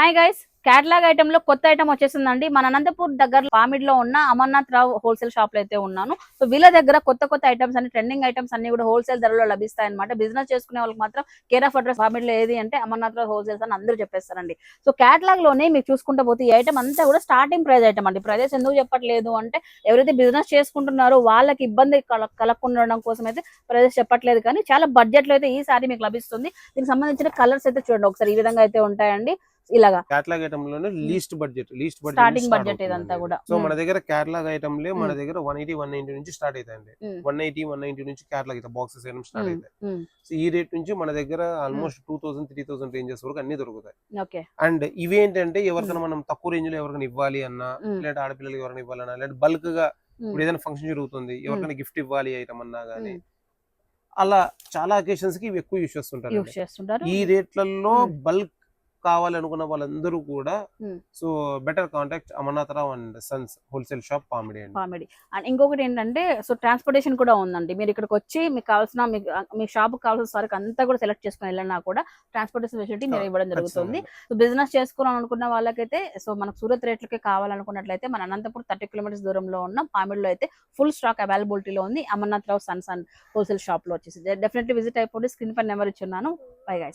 Hi guys catalogue ఐటమ్లో కొత్త item వచ్చేసిందండి. మన అనంతపూర్ దగ్గర పామిడ్లో ఉన్న అమర్నాథ్ రావు హోల్సేల్ షాప్లో అయితే ఉన్నాను. సో వీళ్ళ దగ్గర కొత్త కొత్త ఐటమ్స్ అన్ని ట్రెండింగ్ ఐటమ్స్ అన్ని కూడా హోల్సేల్ ధరలో లభిస్తాయి అనమాట బిజినెస్ చేసుకునే వాళ్ళకి మాత్రం కేర్ ఆఫ్ అడ్రస్ పామిడ్లో ఏది అంటే అమర్నాథ్ రావు హోల్సేల్స్ అని అందరూ చెప్పేస్తారండి. సో క్యాటలాగ్లోనే మీకు చూసుకుంటే పోతే ఈ ఐటమ్ అంతా కూడా స్టార్టింగ్ ప్రైస్ ఐటమ్ అండి. ప్రైజెస్ ఎందుకు చెప్పట్లేదు అంటే ఎవరైతే బిజినెస్ చేసుకుంటున్నారో వాళ్ళకి ఇబ్బంది కలగకుండా ఉండడం కోసం అయితే ప్రైజెస్ చెప్పట్లేదు. కానీ చాలా బడ్జెట్లో అయితే ఈ సారీ మీకు లభిస్తుంది. దీనికి సంబంధించిన కలర్స్ అయితే చూడండి. ఒకసారి ఈ విధంగా అయితే ఉంటాయండి. ఇలాగా catalogue ఐటమ్లోనే least budget least budget starting budget ఇదంతా కూడా సో మన దగ్గర క్యాటలాగ్ ఐటమ్ లే మన మ్మ్. దగ్గర వన్ ఎయిటీ వన్ నైన్టీ నుంచి స్టార్ట్ అవుతాయండి. వన్ ఎయిటీ వన్ నైన్టీ నుంచి క్యాటలాగ్ అయితే బాక్సెస్ ఐటమ్ స్టార్ట్. అవుతాయి. సో ఈ రేట్ నుంచి మన దగ్గర almost two thousand three thousand ranges వరకు అన్ని దొరుకుతాయి ఓకే అండ్ ఇవేంటంటే ఎవరికైనా మనం తక్కువ రేంజ్లో ఎవరికైనా ఇవ్వాలి అన్నా మ్మ్. లేదా ఆడపిల్లలకి ఎవరైనా ఇవ్వాలన్నా లేదా బల్క్గా. ఇప్పుడు ఏదైనా ఫంక్షన్ జరుగుతుంది ఎవరికైనా గిఫ్ట్ ఇవ్వాలి ఐటమ్ అన్నా గానీ. అలా చాలా అకేషన్స్కి ఇవి ఎక్కువ యూస్ చేస్తుంటారు ఈ రేట్లలో. బల్క్ కావాలనుకున్న వాళ్ళందరూ కూడా. So better contact Amarnath Rao and sons wholesale shop Pamidi అండి. కామెడీ అండ్ ఇంకొకటి ఏంటంటే సో ట్రాన్స్పోర్టేషన్ కూడా ఉందండి. మీరు ఇక్కడికి వచ్చి మీకు కావాల్సిన మీకు మీ షాప్ కావాల్సిన సరుకు అంతా కూడా సెలెక్ట్ చేసుకుని వెళ్ళినా కూడా ట్రాన్స్పోర్టేషన్ ఫెసిలిటీ మీరు ఇవ్వడం జరుగుతుంది. సో బిజినెస్ చేసుకోవాలనుకున్న వాళ్ళకైతే సో మనకు సూరత్ రేట్లకి కావాలనుకున్నట్లయితే మన అనంతపురం థర్టీ కిలోమీటర్స్ దూరంలో ఉన్న పామిడిలో అయితే ఫుల్ స్టాక్ అవైలబిలిటీలో ఉంది Amarnath Rao sons and wholesale షాప్లో వచ్చేసి. డెఫినెట్లీ విజిట్ అయిపోయి స్క్రీన్ పై నెంబర్ ఇచ్చున్నాను బై గైస్